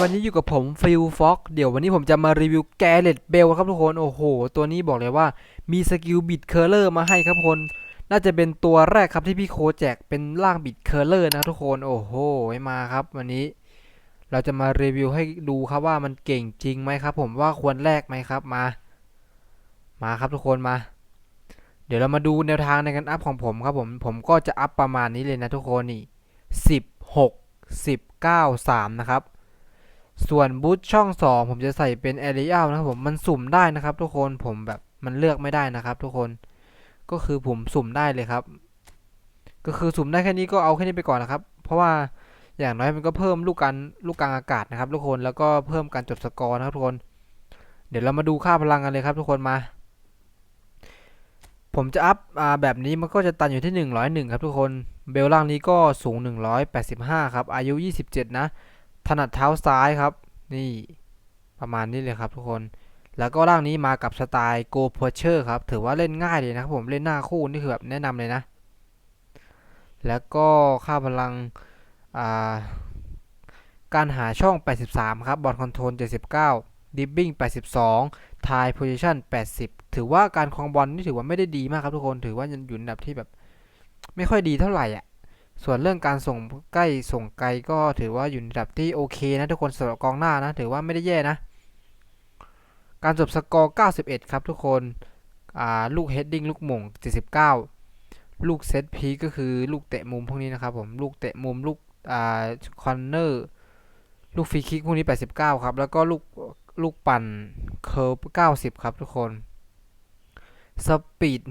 วันนี้อยู่กับผมฟิลฟ็อกเดี๋ยววันนี้ผมจะมารีวิวแกเลตเบลครับทุกคน โอ้โห ตัวนี้บอกเลยว่ามีสกิลบิดเคอร์เลอร์มาให้ครับทุกคน น่าจะเป็นตัวแรกครับที่พี่โคแจกเป็นร่างบิดเคอร์เลอร์นะทุกคน โอ้โหมาครับวันนี้ เราจะมารีวิวให้ดูครับว่ามันเก่งจริงไหมครับ ผมว่าควรแลกไหมครับมา มาครับทุกคนมา เดี๋ยวเรามาดูแนวทางในการอัพของผมครับผม ผมก็จะอัพประมาณนี้เลยนะทุกคนนี่สิบหกสิบเก้าสามนะครับ ส่วนบูทช่อง 2 ผมจะใส่เป็นแอ r รียลนะครับผมมันสุ่มได้นะครับ ทุกคนผมแบบมันเลือกไม่ได้นะครับ ทุกคนก็คือผมสุ่มได้เลยครับ ก็คือสุ่มได้แค่นี้ก็เอาแค่นี้ไปก่อนนะครับ เพราะว่าอย่างน้อยมันก็เพิ่มลูกการลูกกลางอากาศนะครับ ทุกคนแล้วก็เพิ่มการจดสกอร์นะครับทุกคน เดี๋ยวเรามาดูค่าพลังกันเลยครับ ทุกคนมา ผมจะอัพอาแบบนี้มันก็จะตันอยู่ที่ 101 ครับทุกคนเบลล่างนี้ก็สูง 185 ครับอายุ 27 นะ ถนัดเท้าซ้ายครับ นี่ประมาณนี้เลยครับทุกคนแล้วก็ร่างนี้มากับสไตล์ Go p u s h e r ครับ ถือว่าเล่นง่ายเลยนะครับผมเล่นหน้าคู่นี่คือแบบแนะนำเลยนะ แล้วก็ค่าพลังาการหาช่อง 83 ครับบอลคอนโทรล 79 ดิบบิ้ง 82 ทายโพซิชัน80 ถือว่าการครองบอลนี่ถือว่าไม่ได้ดีมากครับทุกคน ถือว่ายังอยู่ในระดับที่แบบ ไม่ค่อยดีเท่าไหร่อะ ส่วนเรื่องการส่งใกล้ส่งไกลก็ถือว่าอยู่ในระดับที่โอเคนะทุกคนสำหรับกองหน้านะ ถือว่าไม่ได้แย่นะ การจบสกอร์ 91 ครับทุกคนลูกเฮดดิ้งลูกหม่ง 79 ลูกเซตพีก็คือลูกเตะมุมพวกนี้นะครับผมลูกเตะมุมลูกอคอนเนอร์ลูกฟรีคิกพวกนี้ 89 ครับ แล้วก็ลูกลูกปั่นเคิร์ฟ90 ครับทุกคน สปีด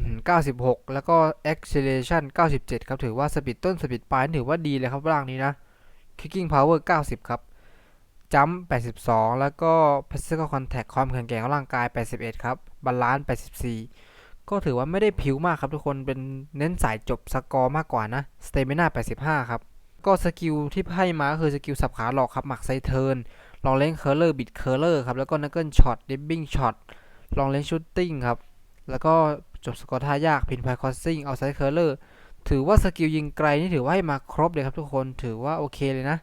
96 แล้วก็ acceleration 97 ครับ ถือว่าสปีดต้นสปีดปลายถือว่าดีเลยครับร่างนี้นะ kicking power 90 ครับ jump 82 แล้วก็ physical contact ความแข็งแกร่งของร่างกาย 81 ครับ balance 84 ก็ถือว่าไม่ได้ผิวมากครับทุกคนเป็นเน้นสายจบสกอร์มากกว่านะ stamina 85 ครับ ก็สกิลที่ให้มาก็คือสกิลสับขาหลอกครับหมักไซเทิร์นลองเล่นเคอร์เลอร์บิดเคอร์เลอร์ครับแล้วก็นักเกิลช็อตดิบบิ้งช็อตลองเล่นชูตติ้งครับ แล้วก็จบสกอร์ท่ายากพินพายคอสซิ่งเอาไซด์เคอร์เลอร์ถือว่าสกิลยิงไกลนี่ถือว่าให้มาครบเลยครับทุกคนถือว่าโอเคเลยนะ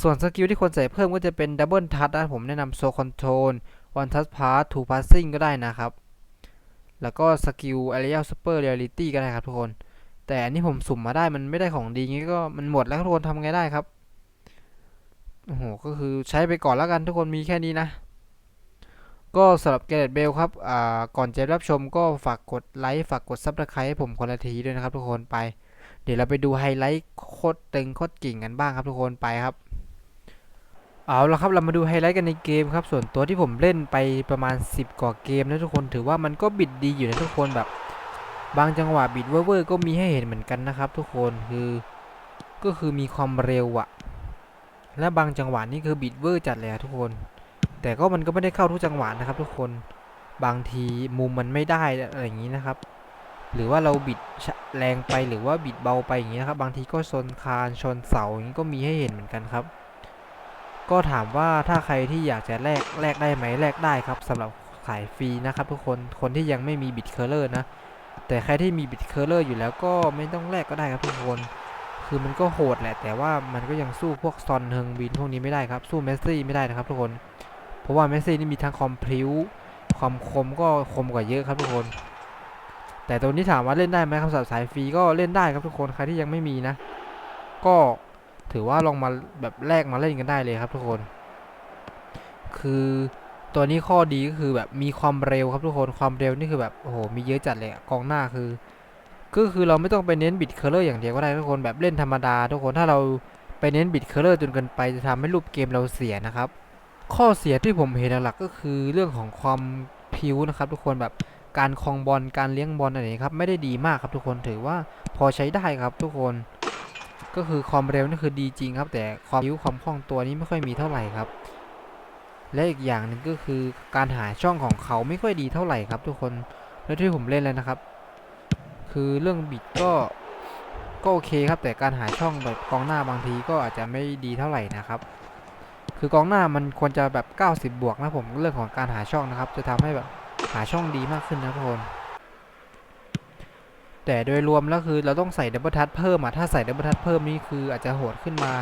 ส่วนสกิลที่ควรใส่เพิ่มก็จะเป็นดับเบิลทัชนะผมแนะนำโซคอนโทรลวันทัชพาร์ทูพาสซิ่งก็ได้นะครับ แล้วก็สกิลเอ r ร a ลซูเปอร์เรียลิตี้ก็ได้ครับทุกคน แต่อันนี้ผมสุ่มมาได้มันไม่ได้ของดีงี้ก็มันหมดแล้วทุกคนทำไงได้ครับโอ้โหก็คือใช้ไปก่อนแล้วกันทุกคนมีแค่นี้นะ ก็สำหรับเกรดเบลครับอ่าก่อนจะรับชมก็ฝากกดไลค์ฝากกดซับสไครต์ให้ผมคนละทีด้วยนะครับทุกคนไป เดี๋ยวเราไปดูไฮไลท์โคตรตึงโคตรกิ่งกันบ้างครับทุกคนไปครับ เอาละครับเรามาดูไฮไลท์กันในเกมครับ ส่วนตัวที่ผมเล่นไปประมาณ 10กว่าเกมนะทุกคนถือว่ามันก็บิดดีอยู่นะทุกคนแบบ บางจังหวะบิดเวอร์ก็มีให้เห็นเหมือนกันนะครับ ทุกคนคือก็คือมีความเร็วอะและบางจังหวะนี่คือบิดเวอร์จัดเลยทุกคน แต่ก็มันก็ไม่ได้เข้าทุกจังหวะนะครับ ทุกคนบางทีมุมมันไม่ได้อะไรอย่างนี้นะครับ หรือว่าเราบิดแรงไปหรือว่าบิดเบาไปอย่างนี้นะครับ บางทีก็ชนคานชนเสาอย่างนี้ก็มีให้เห็นเหมือนกันครับ ก็ถามว่าถ้าใครที่อยากจะแลกแลกได้ไหมแลกได้ครับสำหรับขายฟรีนะครับ ทุกคนคนที่ยังไม่มีบิตเคอร์เลอร์นะแต่ใครที่มีบิตเคอร์เลอร์อยู่แล้วก็ไม่ต้องแลกก็ได้ครับทุกคนคือมันก็โหดแหละแต่ว่ามันก็ยังสู้พวกซอนเฮงบินพวกนี้ไม่ได้ครับสู้เมสซี่ไม่ได้นะครับ ทุกคน ราะว่าเมสซี่นี่มีทั้งความพริ้วความคมก็คมกว่าเยอะครับทุกคน แต่ตัวนี้ถามว่าเล่นได้ไหมครับสำหรับสายฟรีก็เล่นได้ครับทุกคนใครที่ยังไม่มีนะ ก็ถือว่าลองมาแบบแลกมาเล่นกันได้เลยครับทุกคน คือตัวนี้ข้อดีก็คือแบบมีความเร็วครับทุกคนความเร็วนี่คือแบบโอ้โหมีเยอะจัดเลยกองหน้าคือ ก็คือเราไม่ต้องไปเน้นบิดเคอร์เลอร์อย่างเดียวก็ได้ทุกคนแบบเล่นธรรมดา ทุกคนถ้าเราไปเน้นบิดเคอร์เลอร์จนเกินไปจะทำให้รูปเกมเราเสียนะครับ ข้อเสียที่ผมเห็นหลักๆก็คือเรื่องของความพิ้วนะครับ ทุกคนแบบการคลองบอลการเลี้ยงบอลอะไรครับไม่ได้ดีมากครับทุกคนถือว่าพอใช้ได้ครับทุกคน ก็คือความเร็วนี่คือดีจริงครับ แต่ความพิ้วความคล่องตัวนี้ไม่ค่อยมีเท่าไหร่ครับ และอีกอย่างหนึ่งก็คือการหาช่องของเขาไม่ค่อยดีเท่าไหร่ครับ ทุกคนแล้วที่ผมเล่นแล้วนะครับ คือเรื่องบิดก็ก็โอเคครับแต่การหาช่องแบบกองหน้าบางทีก็อาจจะไม่ดีเท่าไหร่นะครับ คือกองหน้ามันควรจะแบบ 90 บวกนะผมเรื่องของการหาช่องนะครับ จะทำให้แบบหาช่องดีมากขึ้นนะทุกคนแต่โดยรวมแล้วคือเราต้องใส่ดับเบิลทัชเพิ่มอะถ้าใส่ดับเบิลทัชเพิ่มนี่คืออาจจะโหดขึ้นมา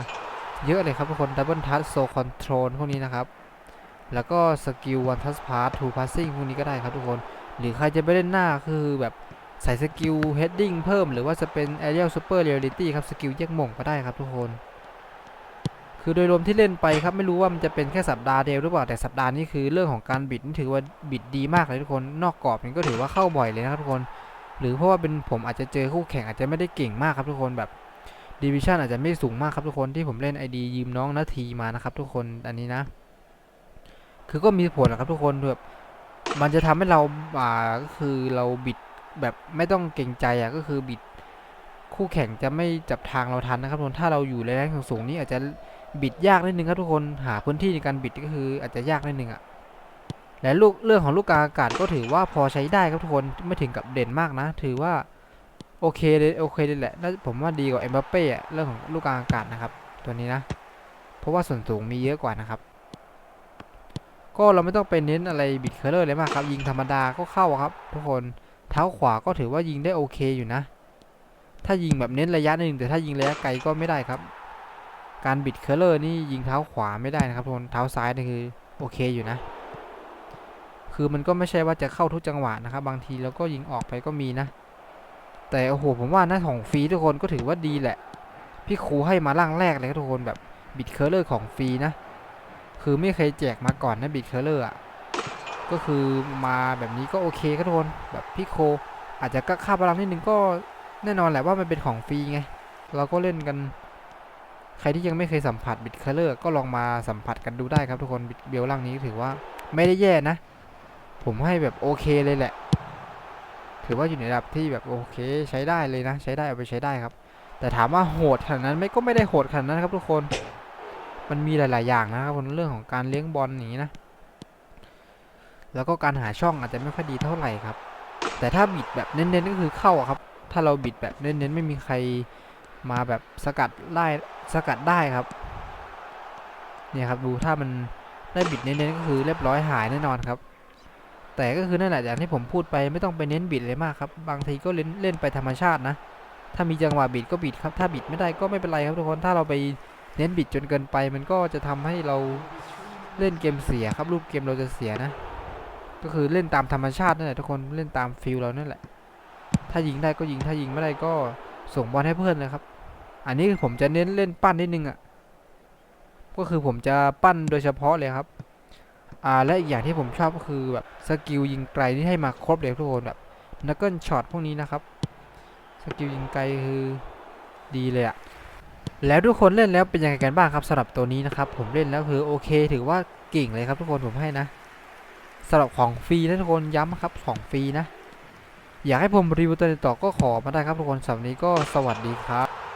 เยอะเลยครับทุกคน Double Touch So Control พวกนี้นะครับ แล้วก็สกิล One Touch Pass Two Passing พวกนี้ก็ได้ครับทุกคน หรือใครจะไปเล่นหน้าคือแบบใส่สกิล Heading เพิ่ม หรือว่าจะเป็น Aerial Super Reality ครับ สกิลแยกหม่งก็ได้ครับทุกคน คือโดยรวมที่เล่นไปครับไม่รู้ว่ามันจะเป็นแค่สัปดาห์เดียวหรือเปล่าแต่สัปดาห์นี้คือเรื่องของการบิดนี่ถือว่าบิดดีมากเลยทุกคน นอกกรอบนี่ก็ถือว่าเข้าบ่อยเลยนะครับทุกคน หรือเพราะว่าเป็นผมอาจจะเจอคู่แข่งอาจจะไม่ได้เก่งมากครับทุกคนแบบดิวิชั่นอาจจะไม่สูงมากครับทุกคนที่ผมเล่น ID ยืมน้องนาทีมานะครับทุกคนอันนี้นะ คือก็มีผลนะครับทุกคนแบบมันจะทำให้เราอ่าก็คือเราบิดแบบไม่ต้องเก่งใจอะก็คือบิดคู่แข่งจะไม่จับทางเราทันนะครับทุกคนถ้าเราอยู่ในแรงสูงๆนี่อาจจะ บิดยากนิดนึงครับทุกคนหาพื้นที่ในการบิดก็คืออาจจะยากนิดนึงอะและลูกเรื่องของลูกกาอากาศก็ถือว่าพอใช้ได้ครับทุกคนไม่ถึงกับเด่นมากนะ ถือว่าโอเคเลยโอเคเลยแหละน่าผมว่าดีกว่าเอ็มบัปเป้อะเรื่องของลูกกาอากาศนะครับ ตัวนี้นะ เพราะว่าส่วนสูงมีเยอะกว่านะครับ ก็เราไม่ต้องไปเน้นอะไรบิดเคอร์เลอร์เลยมากครับ ยิงธรรมดาก็เข้าครับ ทุกคนเท้าขวาก็ถือว่ายิงได้โอเคอยู่นะ ถ้ายิงแบบเน้นระยะหนึ่งแต่ถ้ายิงระยะไกลก็ไม่ได้ครับ การบิดเคอร์เลอร์นี่ยิงเท้าขวาไม่ได้นะครับทุกคนเท้าซ้ายนี่คือโอเคอยู่นะ คือมันก็ไม่ใช่ว่าจะเข้าทุกจังหวะนะครับ บางทีเราก็ยิงออกไปก็มีนะ แต่โอ้โหผมว่าหน้าของฟรีทุกคนก็ถือว่าดีแหละ พี่ครูให้มาร่างแรกเลยครับทุกคนแบบบิดเคอร์เลอร์ของฟรีนะ คือไม่เคยแจกมาก่อนนะบิดเคอร์เลอร์อะก็คือมาแบบนี้ก็โอเคครับทุกคนแบบพี่โคอาจจะก็ค่าพลังนิดนึงก็แน่นอนแหละว่ามันเป็นของฟรีไง เราก็เล่นกัน ใครที่ยังไม่เคยสัมผัสบิดเคอร์เลอร์ก็ลองมาสัมผัสกันดูได้ครับทุกคนบิดเบลล่างนี้ถือว่าไม่ได้แย่นะ ผมให้แบบโอเคเลยแหละ ถือว่าอยู่ในระดับที่แบบโอเคใช้ได้เลยนะ ใช้ได้เอาไปใช้ได้ครับ แต่ถามว่าโหดขนาดนั้นไม่ก็ไม่ได้โหดขนาดนั้นครับทุกคน มันมีหลาย ๆ อย่างนะครับบนเรื่องของการเลี้ยงบอลนี้นะ แล้วก็การหาช่องอาจจะไม่ค่อยดีเท่าไหร่ครับ แต่ถ้าบิดแบบเน้นๆก็คือเข้าครับ ถ้าเราบิดแบบเน้นๆไม่มีใคร มาแบบสกัดไล่สกัดได้ครับ เนี่ยครับดูถ้ามันได้บิดเน้นๆก็คือเรียบร้อยหายแน่นอนครับ แต่ก็คือนั่นแหละอย่างที่ผมพูดไปไม่ต้องไปเน้นบิดเลยมากครับ บางทีก็เล่นเล่นไปธรรมชาตินะ ถ้ามีจังหวะบิดก็บิดครับ ถ้าบิดไม่ได้ก็ไม่เป็นไรครับทุกคน ถ้าเราไปเน้นบิดจนเกินไป มันก็จะทำให้เราเล่นเกมเสียครับ รูปเกมเราจะเสียนะ ก็คือเล่นตามธรรมชาตินั่นแหละทุกคนเล่นตามฟิลเรานั่นแหละ ถ้ายิงได้ก็ยิงถ้ายิงไม่ได้ก็ส่งบอลให้เพื่อนเลยครับ อันนี้ผมจะเน้นเล่นปั้นนิดนึงอะ ก็คือผมจะปั้นโดยเฉพาะเลยครับ อ่าและอีกอย่างที่ผมชอบก็คือแบบสกิลยิงไกลที่ให้มาครบเลยทุกคนแบบนักเกิลช็อตพวกนี้นะครับ สกิลยิงไกลคือดีเลยอะแล้วทุกคนเล่นแล้วเป็นยังไงกันบ้างครับสำหรับตัวนี้นะครับ ผมเล่นแล้วคือโอเค ถือว่าเก่งเลยครับทุกคนผมให้นะสำหรับของฟรีนะทุกคนย้ำครับของฟรีนะ อยากให้ผมรีวิวตัวต่อก็ขอมาได้ครับทุกคนสำหรับนี้ก็สวัสดีครับ